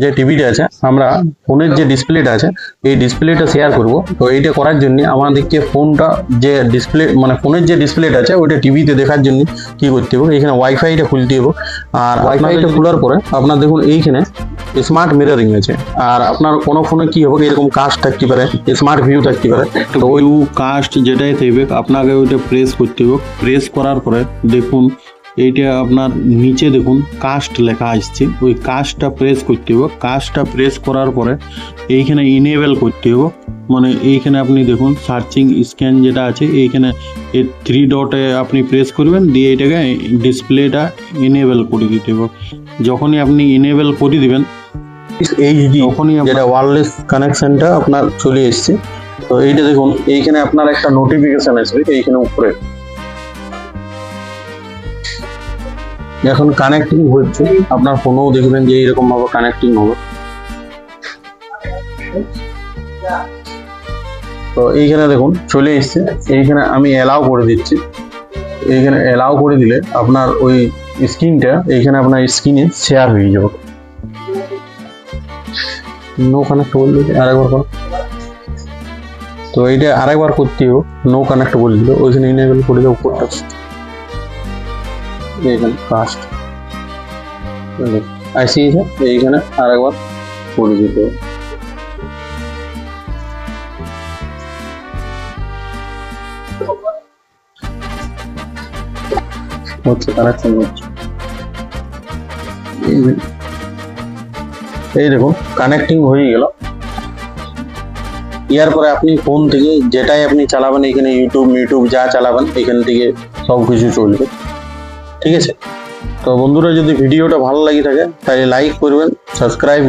যে টিভিটা আছে আমরা ফোনের যে ডিসপ্লেটা আছে এই ডিসপ্লেটা শেয়ার করব। তো এইটা করার জন্য আমাদেরকে ফোনটা যে ডিসপ্লে মানে ফোনের যে ডিসপ্লেটা আছে ওইটা টিভিতে দেখার জন্য কি করতে হবে? এখানে ওয়াইফাইটা খুলতে হবে। আর ওয়াইফাইটা খোলার পরে আপনার দেখুন এইখানে স্মার্ট মিররিং আছে। আর আপনার কোনো ফোনে কি হবে? এরকম কাস্ট থাকতে পারে স্মার্ট ভিউ থাকতে পারে। তো ওই কাস্ট যেটাই থাকবে আপনাকে ওইটা প্রেস করতে হবে। প্রেস করার পরে দেখুন এইটা আপনার নিচে দেখুন কাস্ট লেখা আসছে। ওই কাস্টটা প্রেস করতে হবে। কাস্টটা প্রেস করার পরে এইখানে ইনেবল করতে হবে। মানে এইখানে আপনি দেখুন সার্চিং স্ক্যান যেটা আছে এইখানে এই থ্রি ডটে আপনি প্রেস করবেন দিয়ে এটাকে ডিসপ্লেটা ইনেবল করে দিতে হবে। যখনই আপনি ইনেবল করে দিবেন এইচডি তখনই যেটা ওয়্যারলেস কানেকশনটা আপনার চলে এসছে। তো এইটা দেখুন এইখানে আপনার একটা নোটিফিকেশন আসবে এইখানে উপরে। এখন কানেক্টিং হচ্ছে আপনার ফোনেও দেখবেন যে এইরকম ভাবে কানেক্টিং হবে। তো এইখানে দেখুন, চলে এসছে। এইখানে আমি অ্যালাউ করে দিচ্ছি। এইখানে অ্যালাউ করে দিলে আপনার ওই স্ক্রিনটা, এইখানে আপনার স্ক্রিনে শেয়ার হয়ে যাবে। নো কানেক্ট বললে আরেকবার করো। তো এইটা আরেকবার করতে হবে নো কানেক্ট বলে দিল। ওইখানে ইনেবল করে দেবো উপরটা এইখানে কাস্ট আইসিয়েছে এইখানে আরেকবার করে দিতে হবে হচ্ছে কানেকশন হচ্ছে এই- এই দেখুন কানেক্টিং হয়ে গেল ইয়ার পরে আপনি ফোন থেকে যেটাই আপনি চালাবেন এখানে ইউটিউব ইউটিউব যা চালাবেন এখান থেকে সব কিছু চলবে ঠিক আছে? তো বন্ধুরা যদি ভিডিওটা ভালো লাগে থাকে তাহলে লাইক করবেন সাবস্ক্রাইব